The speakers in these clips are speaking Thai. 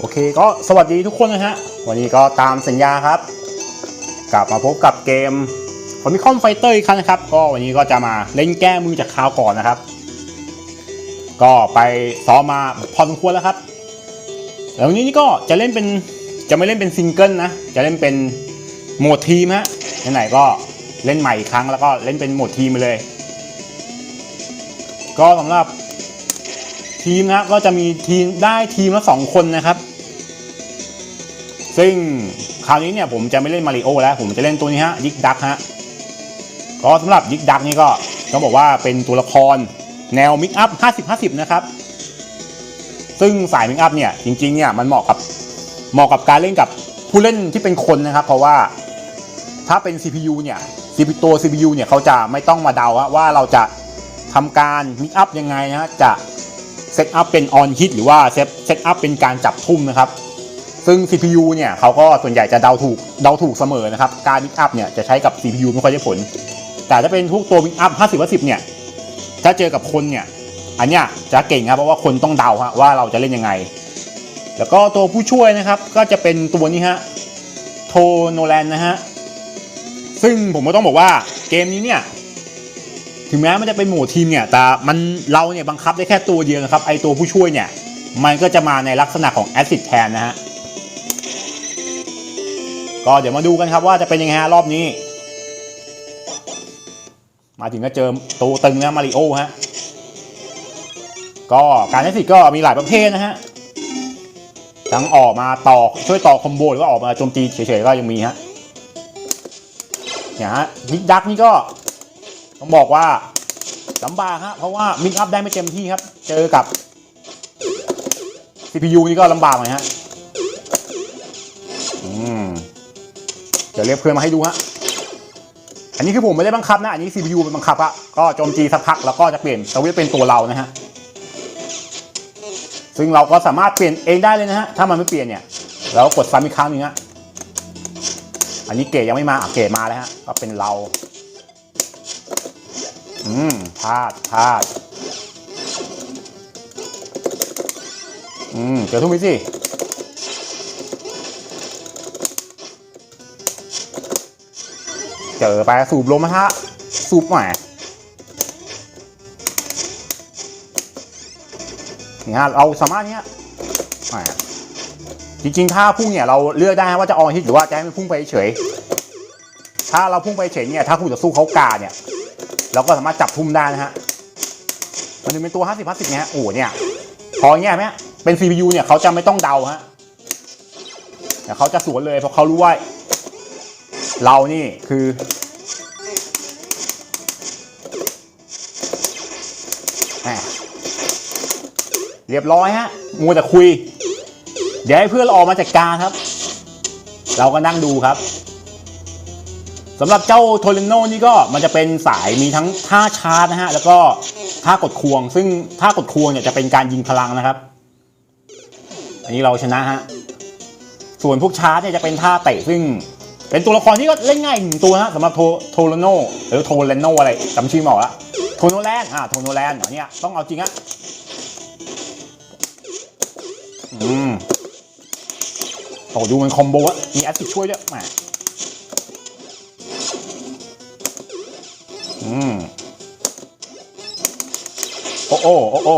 โอเคก็สวัสดีทุกคนนะฮะ วันนี้ก็ตามสัญญาครับ กลับมาพบกับเกมฟอมิคอมไฟเตอร์อีกครั้งนะครับ ก็วันนี้ก็จะมาเล่นแก้มือจากคราวก่อนนะครับ ก็ไปซ้อมมาพอสมควรแล้วครับแล้ววันนี้นี่ก็จะเล่นเป็นจะไม่เล่นเป็นซิงเกิลนะ จะเล่นเป็นโหมดทีมฮะไหนๆก็เล่นใหม่อีกครั้งแล้วก็เล่นเป็นโหมดทีมไปเลย ก็สำหรับทีมนะครับก็จะมีทีมได้ทีมละสองคนนะครับ ซึ่งคราวนี้เนี่ยผมจะไม่เล่นมาริโอแล้ว ผมจะเล่นตัวนี้ฮะยิกดักฮะก็สำหรับยิกดักนี่ก็ต้องบอกว่าเป็นตัวละครแนวมิกอัพ 50-50 นะครับ ซึ่งสายมิกอัพเนี่ยจริงๆเนี่ยมันเหมาะกับเหมาะกับการเล่นกับผู้เล่นที่เป็นคนนะครับ เพราะว่าถ้าเป็น CPU เนี่ยตัว CPU เนี่ยเขาจะไม่ต้องมาเดาว่าเราจะทำการมิกอัพยังไงนะฮะจะเซตอัพเป็นออนฮิตหรือว่าเซตเซตอัพเป็นการจับทุ่มนะครับ ซึ่ง CPU เนี่ยเขาก็ส่วนใหญ่จะเดาถูกเดาถูกเสมอนะครับการมิกอัพเนี่ยจะใช้กับ CPU ไม่ค่อยได้ผล แต่ถ้าเป็นพวกตัวมิกอัพ50 10เนี่ยถ้าเจอกับคนเนี่ยอันเนี้ยจะเก่งครับเพราะว่าคนต้องเดาฮะว่าเราจะเล่นยังไง แล้วก็ตัวผู้ช่วยนะครับก็จะเป็นตัวนี้ฮะโทโนแลนนะฮะซึ่งผมก็ต้องบอกว่าเกมนี้เนี่ยถึงแม้มันจะเป็นหมู่ทีมเนี่ยแต่มันเราเนี่ยบังคับได้แค่ตัวเดียวนะครับไอตัวผู้ช่วยเนี่ยมันก็จะมาในลักษณะของแอซิดแทนนะฮะ ก็เดี๋ยวมาดูกันครับว่าจะเป็นยังไงฮะรอบนี้ มาถึงก็เจอตัวตึงนะมาริโอฮะก็การแอซิดก็มีหลายประเภทนะฮะทั้งออกมาต่อช่วยต่อคอมโบหรือว่าออกมาโจมตีเฉยๆก็ยังมีฮะเนี่ยฮะยิกดักนี่ก็ต้องบอกว่าลำบากฮะเพราะว่ามิกอัพได้ไม่เต็มที่ครับ เจอกับ CPU นี่ก็ลำบากหน่อยฮะ เดี๋ยวเรียกเพื่อนมาให้ดูฮะ อันนี้คือผมไม่ได้บังคับนะ อันนี้ CPU เป็นบังคับอะก็โจมตีสักพักแล้วก็จะเปลี่ยนสวิตเป็นตัวเรานะฮะ ซึ่งเราก็สามารถเปลี่ยนเองได้เลยนะฮะ ถ้ามันไม่เปลี่ยนเนี่ย เรากดซ้ำอีกครั้งหนึงฮะ อันนี้เกรดยังไม่มาอะเกรดมาแล้วฮะ ก็เป็นเรา อืมพลาดพลาด อืม เจอทุ่มไปสิ เจอไปสูบลมนะฮะสูบหน่อยนี่ฮะเราสามารถเนี้ยจริงๆ ถ้าพุ่งเนี่ยเราเลือกได้ว่าจะออนฮิตหรือว่าจะให้มันพุ่งไปเฉย ถ้าเราพุ่งไปเฉยเนี่ยถ้าคู่ต่อสู้เขากาเนี่ย เราก็สามารถจับทุ่มได้นะฮะ มันจะเป็นตัว 50 50เนี่ยโอ้เนี่ยพอเงี้ยไหมเป็น CPU เนี่ยเขาจะไม่ต้องเดาฮะแต่เขาจะสวนเลยเพราะเขารู้ว่า เรานี่คือแหมเรียบร้อยฮะ มัวแต่คุย เดี๋ยวให้เพื่อนออกมาจัดการครับ เราก็นั่งดูครับสำหรับเจ้าโทเรนโนนี่ก็มันจะเป็นสายมีทั้งท่าชาร์จนะฮะ แล้วก็ท่ากดควง ซึ่งท่ากดควงเนี่ยจะเป็นการยิงพลังนะครับ อันนี้เราชนะฮะ ส่วนพวกชาร์จเนี่ยจะเป็นท่าเตะซึ่ง เป็นตัวละครที่ก็เล่นง่ายหนึ่งตัวนะสำหรับโทโทเรนโนหรือโทเรนโนอะไรจำชื่อไม่ออกละโทโนแลนอ่าโทโนแลนเนี่ยต้องเอาจริงอะอืมโอ้ดูมันคอมโบอะมีแอสซิช่วยด้วยแหมอืมโอ้โอ้โอ้โอ้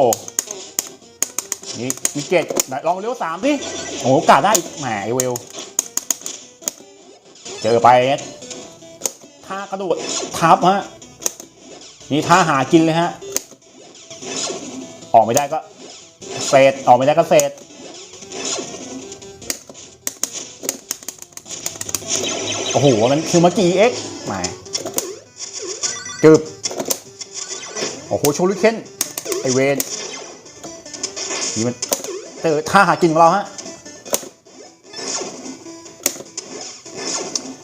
นี่มีเกตลองเลี้ยวสามสิโอ้โหกาดได้อีกแหมไอเวล เจอไปท่ากระโดดทับฮะนี่ท่าหากินเลยฮะออกไม่ได้ก็เศษออกไม่ได้ก็เศษโอ้โหมันคือเมื่อกี้เอ็กแหมกึบโอ้โหโชลิเคนไอเวนนี่มันเจอท่าหากินของเราฮะ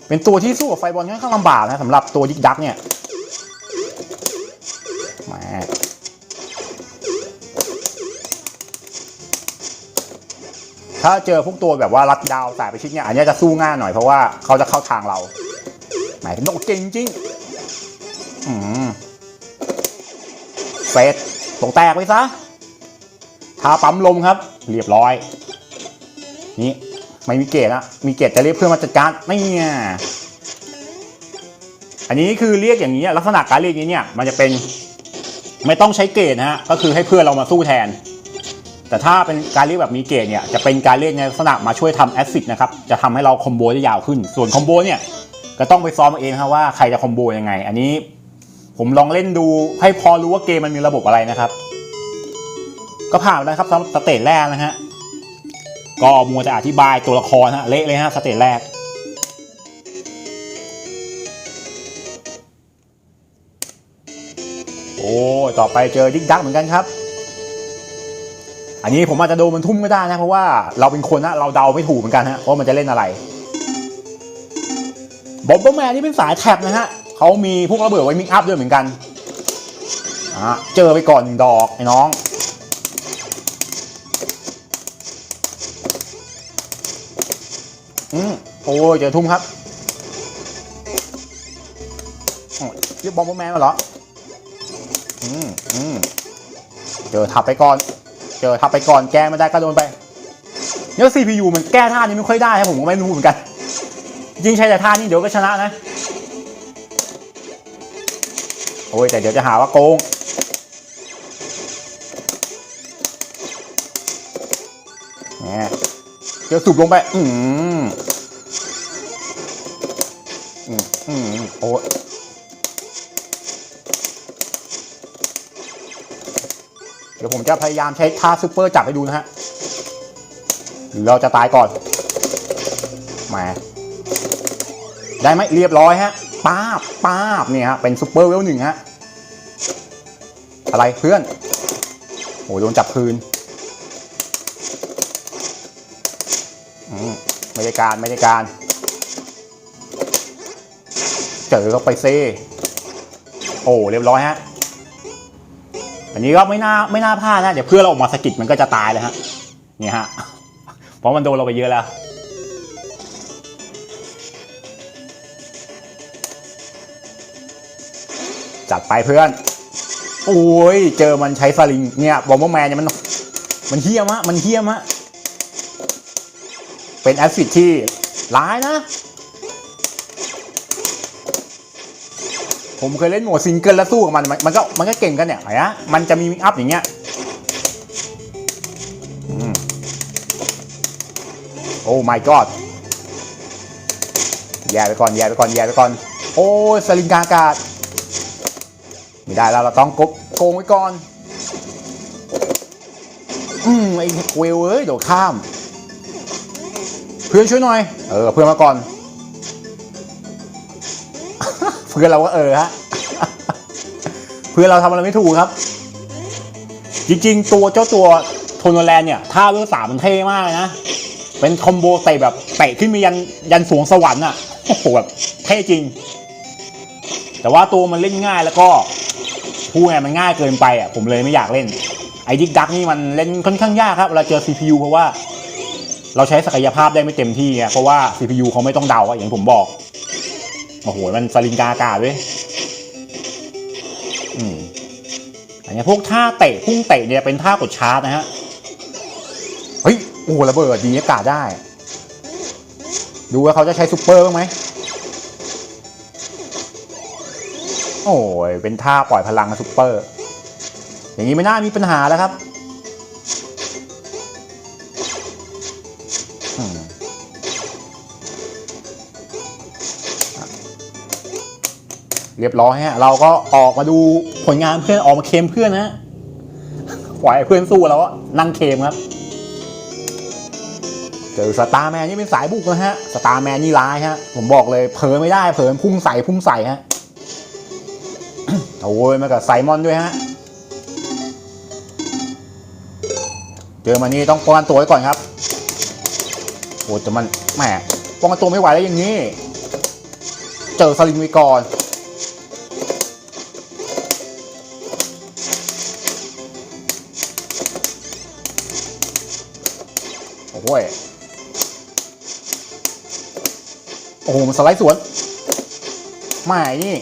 เป็นตัวที่สู้กับไฟบอลค่อนข้างลำบากนะสำหรับตัวยิกยักษ์เนี่ยแหมถ้าเจอพวกตัวแบบว่ารัดดาวสายไปชิดเนี่ยอันนี้จะสู้ง่ายหน่อยเพราะว่าเขาจะเข้าทางเราแหมเป็นโดดเก่งจริงอืมเสร็จตกแตกไปซะทาปั๊มลมครับ เรียบร้อย นี่ ไม่มีเกตอะมีเกตจะเรียกเพื่อนมาจัดการไม่เนี่ยอันนี้คือเรียกอย่างนี้ลักษณะการเรียกนี้เนี่ยมันจะเป็นไม่ต้องใช้เกตนะฮะก็คือให้เพื่อนเรามาสู้แทน แต่ถ้าเป็นการเรียกแบบมีเกตเนี่ยจะเป็นการเรียกในลักษณะมาช่วยทำแอสซิดนะครับจะทำให้เราคอมโบได้ยาวขึ้น ส่วนคอมโบเนี่ยก็ต้องไปซ้อมเองครับว่าใครจะคอมโบยังไง อันนี้ผมลองเล่นดูให้พอรู้ว่าเกมมันมีระบบอะไรนะครับ ก็ผ่านแล้วครับสำหรับสเตจแรกนะฮะ ก็มัวจะอธิบายตัวละครฮะเละเลยฮะสเตจแรก โอ้ต่อไปเจอดิกดักเหมือนกันครับ อันนี้ผมอาจจะโดนมันทุ่มก็ได้นะ เพราะว่าเราเป็นคนนะเราเดาไม่ถูกเหมือนกันฮะว่ามันจะเล่นอะไรบอมเบอร์แมนนี่เป็นสายแท็บนะฮะเขามีพวกระเบิดไว้มิกอัพด้วยเหมือนกันอะเจอไปก่อนหนึ่งดอกไอ้น้อง โอ้ยเจอทุ่มครับโอ้ยเรียกบอมบอร์แมนมาเหรอ อืมอืมเจอทับไปก่อน เจอทับไปก่อนแก้ไม่ได้ก็โดนไปเนี่ย CPU มันแก้ท่านี้ไม่ค่อยได้ครับผมก็ไม่รู้เหมือนกัน ยิงใช้แต่ท่านี้เดี๋ยวก็ชนะนะ โอ้ยแต่เดี๋ยวจะหาว่าโกงเนี่ยเจอสูบลงไป อืม โอ้เดี๋ยวผมจะพยายามใช้ท่าซูเปอร์จับให้ดูนะฮะหรือเราจะตายก่อนแหมาได้ไหมเรียบร้อยฮะป้าบป้าบเนี่ยฮะเป็นซูเปอร์เวลหนึ่งฮะ อะไรเพื่อนโอ้ยโดนจับคืนอืมไม่ได้การไม่ได้การ เจอเข้าไปเซโอ้เรียบร้อยฮะอันนี้ก็ไม่น่าไม่น่าพลาดนะเดี๋ยวเพื่อนเราออกมาสะกิดมันก็จะตายเลยฮะนี่ฮะเพราะมันโดนเราไปเยอะแล้วจัดไปเพื่อนโอ้ยเจอมันใช้สลิงเนี่ยบอมเบอร์แมนเนี่ยมันมันเฮี้ยมะมันเฮี้ยมะเป็นแอสซิดที่ร้ายนะ ผมเคยเล่นโหมดซิงเกิลแล้วสู้กับมันมันก็มันก็เก่งกันเนี่ยเห็นไหมมันจะมีมิกอัพอย่างเงี้ยโอ้ my god แย่ไปก่อนแย่ไปก่อนแย่ไปก่อน โอ้สลิงกาอากาศไม่ได้แล้วเราต้องกบโกงไว้ก่อน อืมไอ้เวลเอ้ยเดี๋ยวข้าม เพื่อนช่วยหน่อย เออ เพื่อนมาก่อน พื่อนเราก็เออฮะเพื่อนเราทำอะไรไม่ถูกครับ จริงๆ ตัวเจ้าตัวโทนแลนเนี่ยท่าเวลสามมันเท่มากเลยนะ เป็นคอมโบเตะแบบเตะขึ้นมายันยันสวงสวรรค์อะโอ้โหแบบเท่จริง แต่ว่าตัวมันเล่นง่ายแล้วก็พูดไงมันง่ายเกินไปอะผมเลยไม่อยากเล่นไอ้ดิกดักนี่มันเล่นค่อนข้างยากครับเวลาเจอ CPU เพราะว่า เราใช้ศักยภาพได้ไม่เต็มที่ไงเพราะว่า CPU เขาไม่ต้องเดาอย่างผมบอก โอ้โห มันสลิงกากาเว้ยอืมอันนี้พวกท่าเตะพุ่งเตะเนี่ยเป็นท่ากดชาร์จนะฮะ เฮ้ย โอ้โหระเบิดดีอากาศได้ ดูว่าเขาจะใช้ซูเปอร์บ้างไหม โอ้ย เป็นท่าปล่อยพลังซูเปอร์ อย่างนี้ไม่น่ามีปัญหาแล้วครับ เรียบร้อยฮะ เราก็ออกมาดูผลงานเพื่อนออกมาเคมเพื่อนนะฮะปล่อยให้เพื่อนสู้แล้วอะนั่งเคมครับ เจอสตาร์แมนนี่เป็นสายบุกนะฮะ สตาร์แมนนี่ร้ายฮะ ผมบอกเลยเผลอไม่ได้ เผลอพุ่งใส่พุ่งใส่ฮะ โอ้ยมากับไซมอนด้วยฮะ เจอมานี่ต้องป้องกันตัวไว้ก่อนครับ โอ้แต่มันแหมป้องกันตัวไม่ไหวแล้วอย่างนี้ เจอสลิงไว้ก่อน อ้โหยโอ้โห มันสไลด์สวนไม่นี่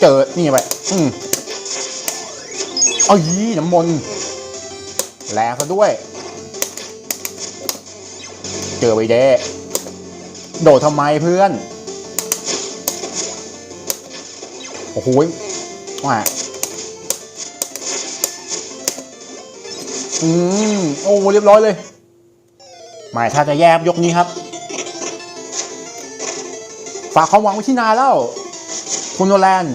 เจอ นี่ไป อืมเอายีน้ำมนต์แรงซะด้วย เจอไปเด้โดดทำไมเพื่อน โอ้โหว่า อืมโอ้เรียบร้อยเลยหมายถ้าจะแยบยกนี้ครับ ฝากความหวังไว้ที่นาแล้ว คุณโนแลน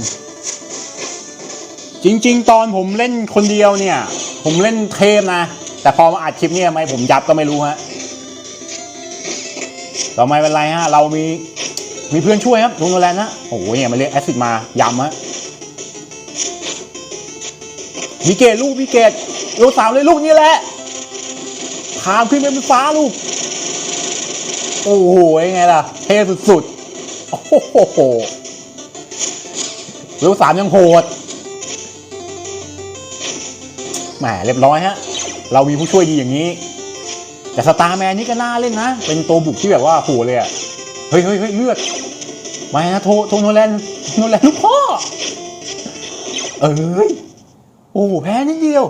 จริง ๆ ตอนผมเล่นคนเดียวเนี่ย ผมเล่นเทพนะ แต่พอมาอัดคลิปเนี่ยทำไมผมยับก็ไม่รู้ฮะต่อไม่เป็นไรฮะ เรามีมีเพื่อนช่วยครับลุงโนแลนนะโอ้โหเนี่ยมันเรียกแอซิดมายำฮะมีเกตลูกมีเกต ลูกสาวเลยลูกนี้แหละพามขึ้นไปบนฟ้าลูก โอ้โหยังไงล่ะ เท่สุดๆ โอ้โหลูกสามยังโหด แหมเรียบร้อยฮะ เรามีผู้ช่วยดีอย่างนี้ แต่สตาร์แมนนี่ก็น่าเล่นนะ เป็นตัวบุกที่แบบว่าโหเลยอะเฮ้ยเฮ้ยเฮ้ยเลือดมานะโทโทโนแลนโนแลนลูกพ่อ เอ้ย โอ้แพ้นิดเดียว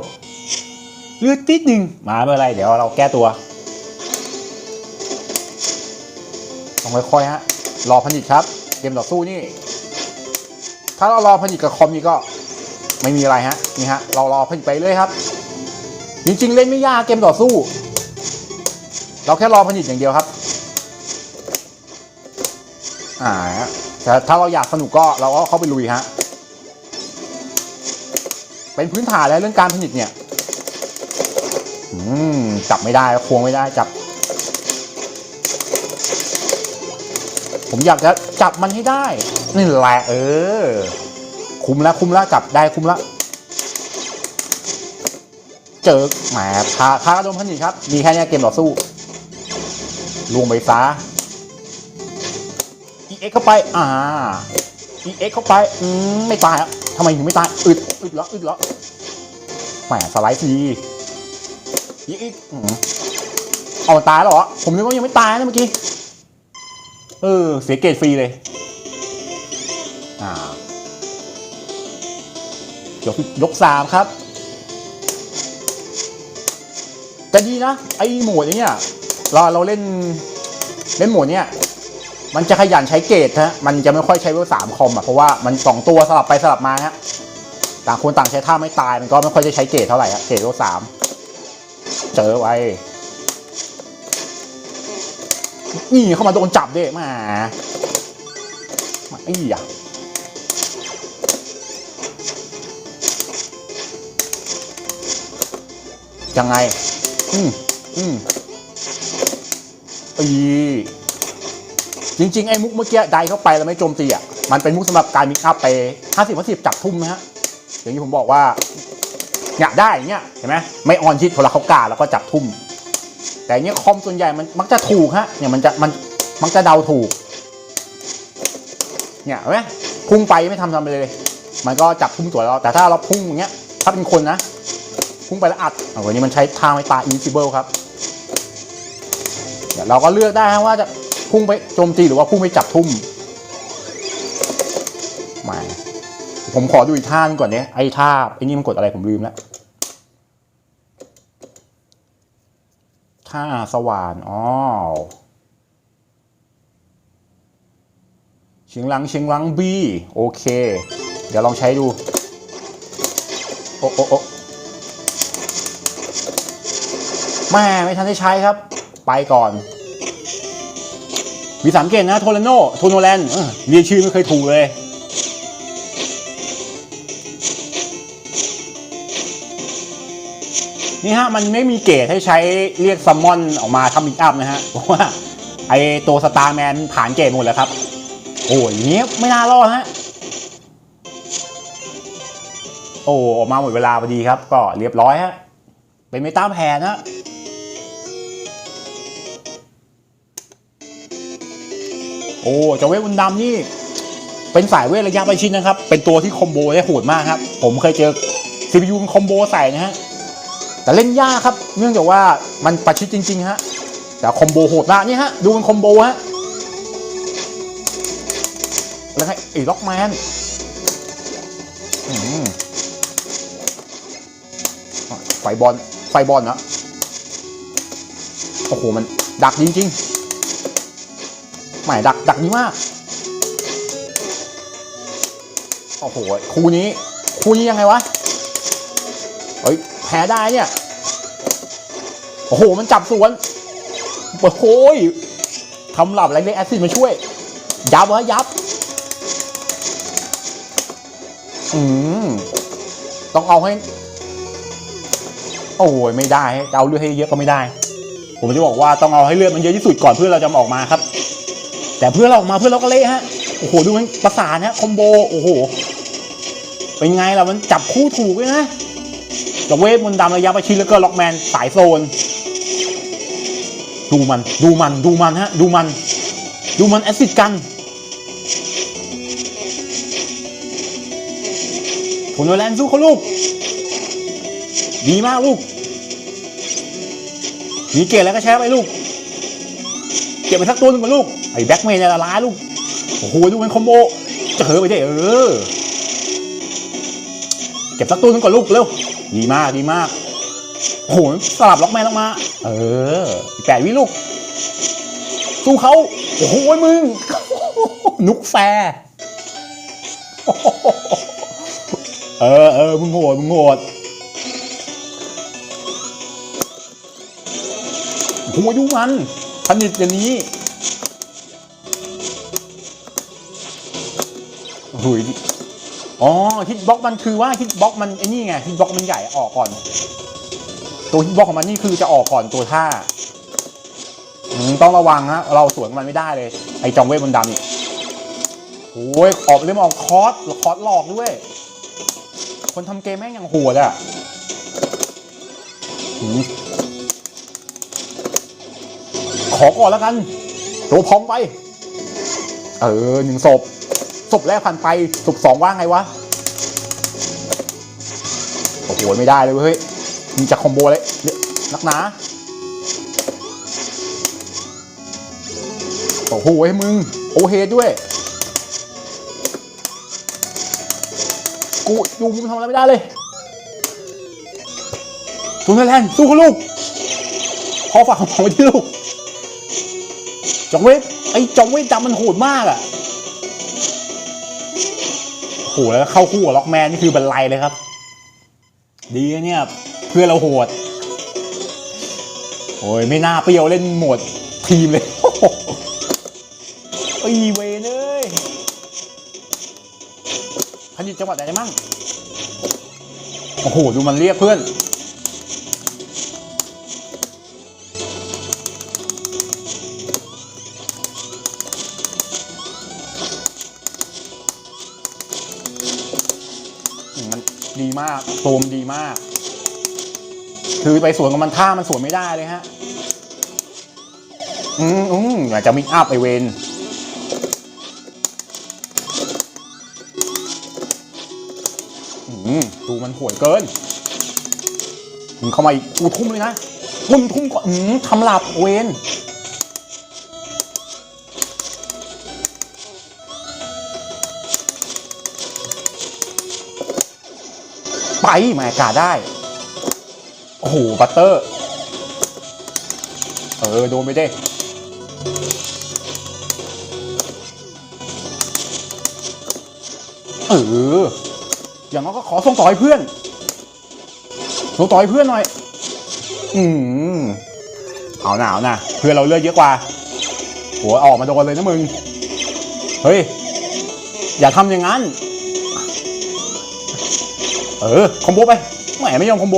เลือดติดหนึ่งมาไม่เป็นไรเดี๋ยวเราแก้ตัวต้องค่อยๆฮะรอผลิตครับเกมต่อสู้นี่ ถ้าเรารอผลิตกับคอมนี่ก็ไม่มีอะไรฮะนี่ฮะเรารอผลิตไปเรื่อยครับ จริงๆ เล่นไม่ยากเกมต่อสู้ เราแค่รอผลิตอย่างเดียวครับอ่าแต่ถ้าเราอยากสนุกก็เราก็เข้าไปลุยฮะเป็นพื้นฐานแล้วเรื่องการผลิตเนี่ย จับไม่ได้ควงไม่ได้จับ ผมอยากจะจับมันให้ได้นี่แหละเออ คุ้มแล้วคุ้มแล้วจับได้คุ้มแล้วเจอแหมพาพากระโดนผลิตครับ มีแค่เนี้ยเกมต่อสู้ลวงไปฟ้า EX เข้าไป อ่า EX เข้าไป อืม ไม่ตายอะทำไมถึงไม่ตาย อึด อึดเหรออึดเหรอแหมสไลด์ฟ รีอีกอีกเอาตายแล้วเหรอ ผมนึกว่ายังไม่ตายนะเมื่อกี้ เออ เสียเกรดฟรีเลย อ่ายกยกสามครับแต่ดีนะ ไอ้หมดไอ้เนี่ยเราเราเล่นเล่นหมดเนี่ยมันจะขยันใช้เกตฮะ มันจะไม่ค่อยใช้เวลสามคอมอะ เพราะว่ามันสองตัวสลับไปสลับมาฮะ ต่างคนต่างใช้ท่าไม่ตาย มันก็ไม่ค่อยจะใช้เกตเท่าไหร่ฮะ เกตเวลสาม เจอไว้ นี่เข้ามาโดนจับด้วยมามาไอ้ยะยังไง อืมอืมอีจริง ๆ ไอ้มุกเมื่อกี้ไดเข้าไปแล้วไม่โจมตีอะ มันเป็นมุกสำหรับการมิกอัพไป 50 50 จับทุ่มนะฮะ อย่างที่ผมบอกว่า เนี่ยได้อย่างเงี้ยเห็นไหมไม่ออนชิดพอเราเขากาแล้วก็จับทุ่ม แต่อันเนี้ยคอมส่วนใหญ่มันมักจะถูกฮะเนี่ยมันจะมันมักจะเดาถูกเนี่ยเห็นไหมพุ่งไปไม่ทำทำไปเลย มันก็จับทุ่มตัวเราแต่ถ้าเราพุ่งอย่างเงี้ยถ้าเป็นคนนะ พุ่งไปแล้วอัดอาวันนี้มันใช้ทางไม้ตา invisible ครับเดี๋ยวเราก็เลือกได้ฮะว่าจะพุ่งไปโจมตีหรือว่าพุ่งไปจับทุ่มมาผมขอดูอีกท่านก่อนเนี่ยไอ้ท่าไอ้นี่มันกดอะไรผมลืมแล้ว ท่าสว่านอ๋อเชียงหลังเชียงหลังบีโอเค เดี๋ยวลองใช้ดู โอ้โอ้โอ้แม่ไม่ทันได้ใช้ครับ ไปก่อน มีสามเกณฑ์นะ โทเลโนโทโนแลนเออเรียกชื่อไม่เคยถูกเลย นี่ฮะมันไม่มีเกรดให้ใช้เรียกซัมมอนออกมาทำมิกอัพนะฮะเพราะว่าไอตัวสตาร์แมนผ่านเกรดหมดแล้วครับ โอ้ยอย่างนี้ไม่น่ารอดฮะโอ้ออกมาหมดเวลาพอดีครับ ก็เรียบร้อยฮะเป็นไม่ตามแผนฮะโอ้เจ้าเวทบุญดำนี่ เป็นสายเวทระยะประชิดนะครับ เป็นตัวที่คอมโบได้โหดมากครับ ผมเคยเจอ CPU มันคอมโบใส่นะฮะ แต่เล่นยากครับ เนื่องจากว่ามันประชิดจริง ๆ ฮะ แต่คอมโบโหดมากนี่ฮะ ดูมันคอมโบฮะ แล้วไงไอ้ล็อกแมนไฟบอล ไฟบอลนะโอ้โห มันดักจริงๆหมายดัก ดักนี้มาก โอ้โห คู่นี้ คู่นี้ยังไงวะ เฮ้ย แพ้ได้เนี่ย โอ้โห มันจับสวน โอ้โหยทำหลับอะไรเล็กแอซิดมาช่วย ยับวะยับ อืม ต้องเอาให้ โอ้ยไม่ได้จะเอาเลือดให้เยอะก็ไม่ได้ ผมจะบอกว่าต้องเอาให้เลือดมันเยอะที่สุดก่อนเพื่อเราจะออกมาครับ แต่เพื่อเราออกมาเพื่อเราก็เละฮะ โอ้โห ดูมันประสานฮะคอมโบ โอ้โห เป็นไงล่ะมันจับคู่ถูกเลยนะกับเวทมนต์ดำระยะประชิดแล้วก็ล็อกแมนสายโซน ดูมัน ดูมัน ดูมันฮะ ดูมัน ดูมันแอซิดกันผลแลนสู้เขาลูก ดีมากลูก มีเกตแล้วก็แชร์ไปลูก เก็บไปสักตัวหนึงก่อนลูก ไอ้แบ็กเมย์เนี่ยละลายลูก โอ้โห ดูมันคอมโบจะเอไปได้เออ เก็บสักตัวหนึงก่อนลูกเร็ว ดีมาก ดีมากโอ้โหสลับล็อกแมนลงมา เออแปดวิลูก สู้เขาโอ้โหมึง นุกแฟเออเออมึงโหดมึงโหดโอ้โหดูมันพันิดอย่างนี้โอ้ยอ๋อฮิตบ็อกมันคือว่าฮิตบ็อกมันไอ้นี่ไงฮิตบ็อกมันใหญ่ออกก่อน ตัวฮิตบ็อกของมันนี่คือจะออกก่อนตัวท่าต้องระวังฮะเราสวนมันไม่ได้เลย ไอจองเวทมนต์ดำนี่โอ้ยออกเล่มออกคอร์สคอร์สหลอกด้วย คนทำเกมแม่งยังโหดอะขอก่อนแล้วกัน ตัวพองไป เออหนึ่งศพศพแรกผ่านไปศพสองว่างไงวะ โอ้โห ไม่ได้เลยเว้ย มีจะคอมโบเลยนักหนาโอ้โหไอ้มึง โอเฮด้วย กูอยู่มึงทำอะไรไม่ได้เลยสุนทรแลนด์สู้เขาลูกพอฝากของไว้ที่ลูกจองเวทไอ้จองเวทจำมันโหดมากอะโอ้โหแล้วเข้าคู่กับล็อกแมนนี่คือบรรลัยเลยครับ ดีเนี่ย เพื่อเราโหด โอ้ย ไม่น่าเปรี้ยวเล่นหมดทีมเลยไอ้เวนเอ้ยพันยู่จังหวัดไหนได้มั่ง โอ้โห ดูมันเรียกเพื่อน มันดีมากโซมดีมาก คือไปสวนกับมันท่ามันสวนไม่ได้เลยฮะ อืมอืมอยากจะมิกอัพไอเวนอืมดูมันห่วยเกินมึงเข้ามาอีกกูทุ่มเลยนะทุ่มทุ่มก่อนอืมทำหลับเวนไปแหมกาได้ โอ้โหบัตเตอร์ เออ โดนไปได้เออ อย่างน้อยก็ขอส่งต่อให้เพื่อน ส่งต่อให้เพื่อนหน่อย อืมเอาหนาวนะเพื่อนเราเลือดเยอะกว่า หัวออกมาโดนเลยนะมึง เฮ้ย อย่าทำอย่างนั้น เออ คอมโบไป แหมไม่ยอมคอมโบ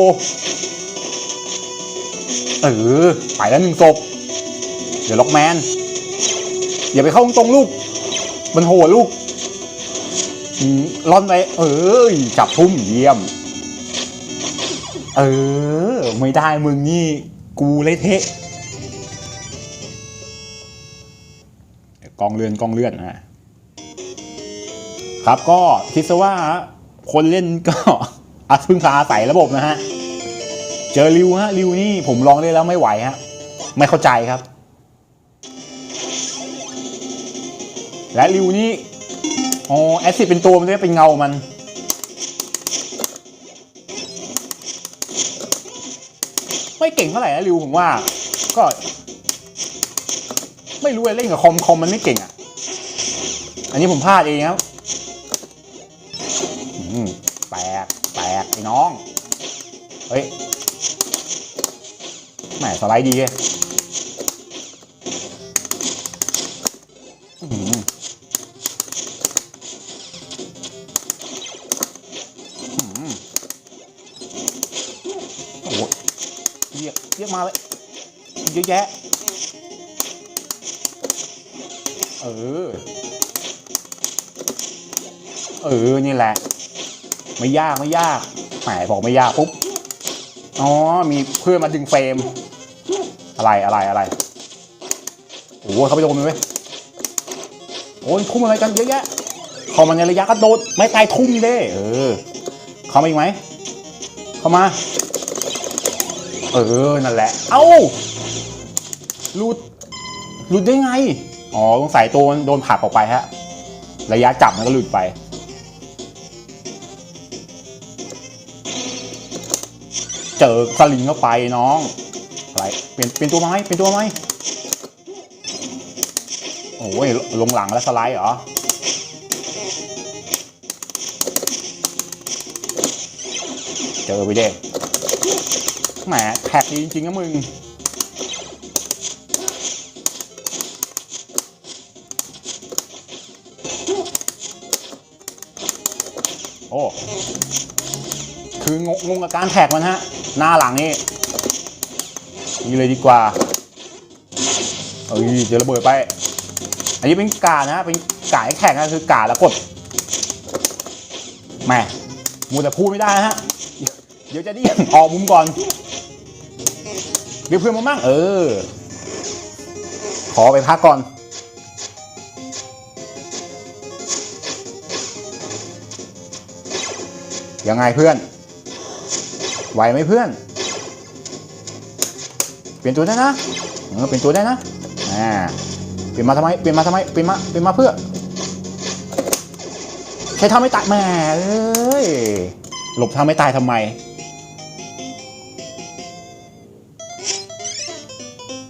เออไปแล้วหนึ่งศพเดี๋ยวล็อกแมนอย่าไปเข้าตรงลูก มันโหดลูกอืมล่อนไปเออจับทุ่มเยี่ยม เออ ไม่ได้มึงนี่ กูเละเทะกองเลื่อนกองเลื่อนนะครับก็คิดซะว่าคนเล่นก็อาพึ่งพาอาศัยระบบนะฮะ เจอริวฮะริวนี่ผมลองเล่นแล้วไม่ไหวฮะไม่เข้าใจครับ และริวนี่อ๋อแอซิดเป็นตัวมันด้วยเป็นเงามันไม่เก่งเท่าไหร่นะริวผมว่า ก็ ไม่รู้เลยเล่นกับคอมคอมมันไม่เก่งอะ อันนี้ผมพลาดเองครับอืมแตกแตกไอ้น้อง เฮ้ย แหมสไลด์ดีเลยอื้อหืออื้อหือโอ้โหเรียกเรียกมาเลยเยอะแยะ เออ เออ นี่แหละ ไม่ยากไม่ยากแหมบอกไม่ยากปุ๊บ อ๋อ มีเพื่อนมาดึงเฟรม อะไรอะไรอะไรโอ้โหเขาไปโดนมันเว้ยโอ้ยทุ่มอะไรกันเยอะแยะเข้ามาในระยะกระโดดไม่ตายทุ่มเด้เออเข้ามาอีกไหมเข้ามา เออนั่นแหละ เอ้าหลุดหลุดได้ไงอ๋อสงสัยตัวโดนผักออกไปฮะ ระยะจับมันก็หลุดไปเจอสลิงเข้าไปน้อง อะไรเปลี่ยนเปลี่ยนตัวไหมเปลี่ยนตัวไหมโอ้ยลงหลังแล้วสไลด์เหรอเจอไปเด้แหมแท็กดีจริงๆนะมึงโอ้คืองงงงกับการแท็กมันฮะ หน้าหลังนี่ นี่เลยดีกว่าเอ้ยเดี๋ยวระเบิดไป อันนี้เป็นกานะฮะเป็นกาแข่งนะคือกาแล้วกดแหม่มูแต่พูดไม่ได้นะฮะ เดี๋ยวจะดีออกมุมก่อนเรียกเพื่อนมามั่งเออ ขอไปพักก่อนยังไงเพื่อน ไหวไหมเพื่อน เปลี่ยนตัวได้นะเออเปลี่ยนตัวได้นะอ่าเปลี่ยนมาทำไมเปลี่ยนมาทำไมเปลี่ยนมาเปลี่ยนมาเพื่อใช้ทำไม่ตายแหม่เอ้ยหลบทำไม่ตายทำไม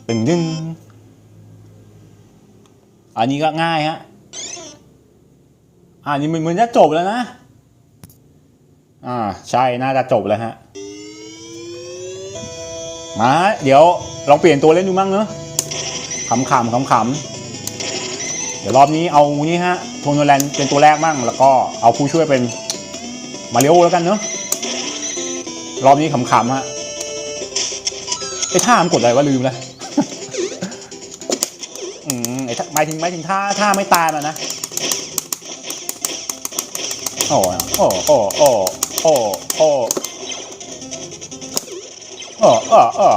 ตึงดึงอันนี้ก็ง่ายฮะอันนี้มันเหมือนจะจบแล้วนะอ่าใช่น่าจะจบแล้วฮะ มา เดี๋ยวลองเปลี่ยนตัวเล่นดูมั่งเนอะขำๆขำๆเดี๋ยวรอบนี้เอานี่ฮะโทนโนแลนเป็นตัวแรกมั่ง แล้วก็เอาผู้ช่วยเป็นมาริโอแล้วกันเนอะรอบนี้ขำๆฮะไอ้ท่ามันกดอะไรวะลืมแล้วอืมไอ้ท่าหมายถึงหมายถึงท่าท่าไม่ตายมันนะโอ้โอ้โอ้โอ้โอ้ อ้โอ้ออ้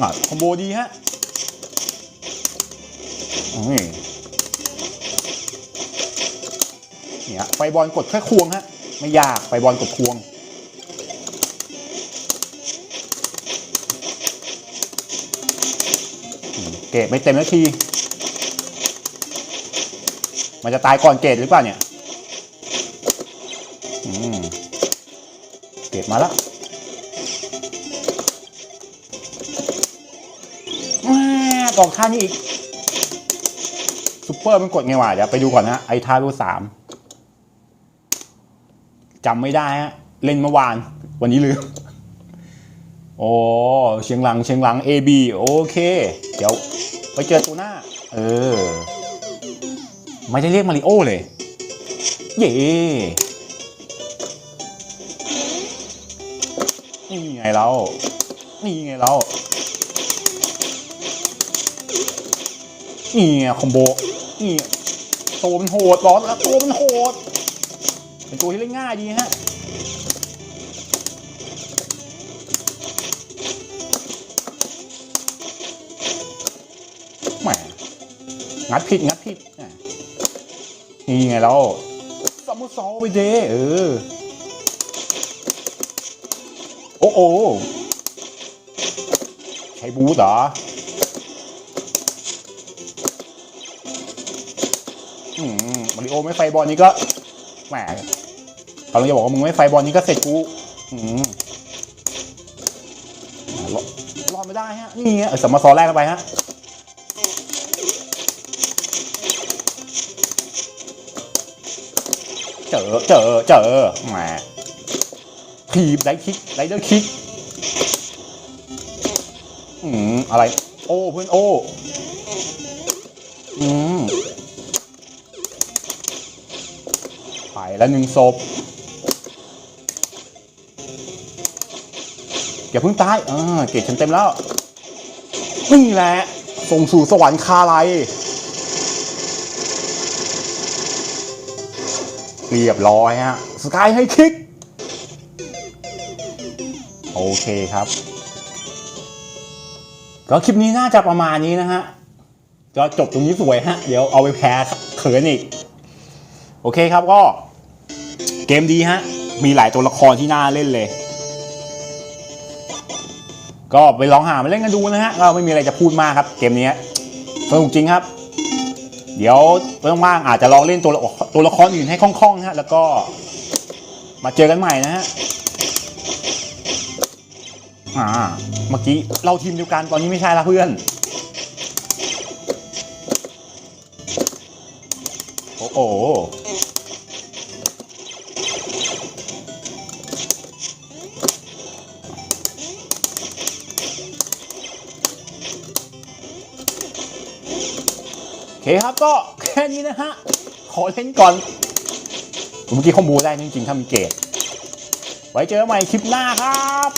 อะคอมโบดีฮะนี่เนี่ยไฟบอลกดแค่ควงฮะ ไม่ยากไฟบอลกดควง เกรดไม่เต็มนาที มันจะตายก่อนเกรดหรือเปล่าเนี่ย เกรดมาแล้วแม่องท่านี้อีกซุปเปอร์มันกดไงวะเดี๋ยวไปดูก่อนนะไอทารูสามจำไม่ได้ฮะ เล่นเมื่อวาน วันนี้ลืมโอ้เชียงหลังเชียงหลัง AB โอเค เดี๋ยวไปเจอตัวหน้า เออ ไม่ได้เรียกมาริโอเลย เย่ นี่ไงเรา นี่ไงเรา นี่ไงคอมโบ นี่ตัวมันโหดบอสแล้วตัวมันโหด เป็นตัวที่เล่นง่ายดีฮะแหมงัดผิดงัดผิดนี่ไงเราซัมเมอร์ซอลไปเดเออ โอ้ใช้บูทเหรอมาริโอไม่ไฟบอลนี้ก็แหมกำลังจะบอกว่ามึงไม่ไฟบอลนี้ก็เสร็จกูอืมอดไม่ได้ฮะ นี่ฮะเออสมมาซอแรกไปฮะเจอเจอเจอแหม ทีบไดคิกไดเดอร์คิกอืมอะไร โอ้เพื่อนโอ้อืมไปแล้วหนึ่งศพอย่าเพิ่งตายเออเกรดฉันเต็มแล้ว นี่แหละ ส่งสู่สวรรค์คาไลเรียบร้อยฮะ สกายให้คิก เคครับ ก็คลิปนี้น่าจะประมาณนี้นะฮะก็จบตรงนี้สวยฮะ เดี๋ยวเอาไปแพ้เขินอีก โอเคครับก็ เกมดีฮะ มีหลายตัวละครที่น่าเล่นเลย ก็ไปลองหามาเล่นกันดูนะฮะก็ไม่มีอะไรจะพูดมากครับ เกมนี้สนุกจริงครับ เดี๋ยวว่างๆอาจจะลองเล่นตัวละตัวละครอื่นให้คล่องๆนะฮะ แล้วก็มาเจอกันใหม่นะฮะ อ่า เมื่อกี้เราทีมเดียวกันตอนนี้ไม่ใช่ละเพื่อน โอ้โหโอเคครับก็แค่นี้นะฮะ ขอเล่นก่อน เมื่อกี้คอมโบได้จริงๆถ้ามีเกรดไว้เจอกันใหม่คลิปหน้าครับ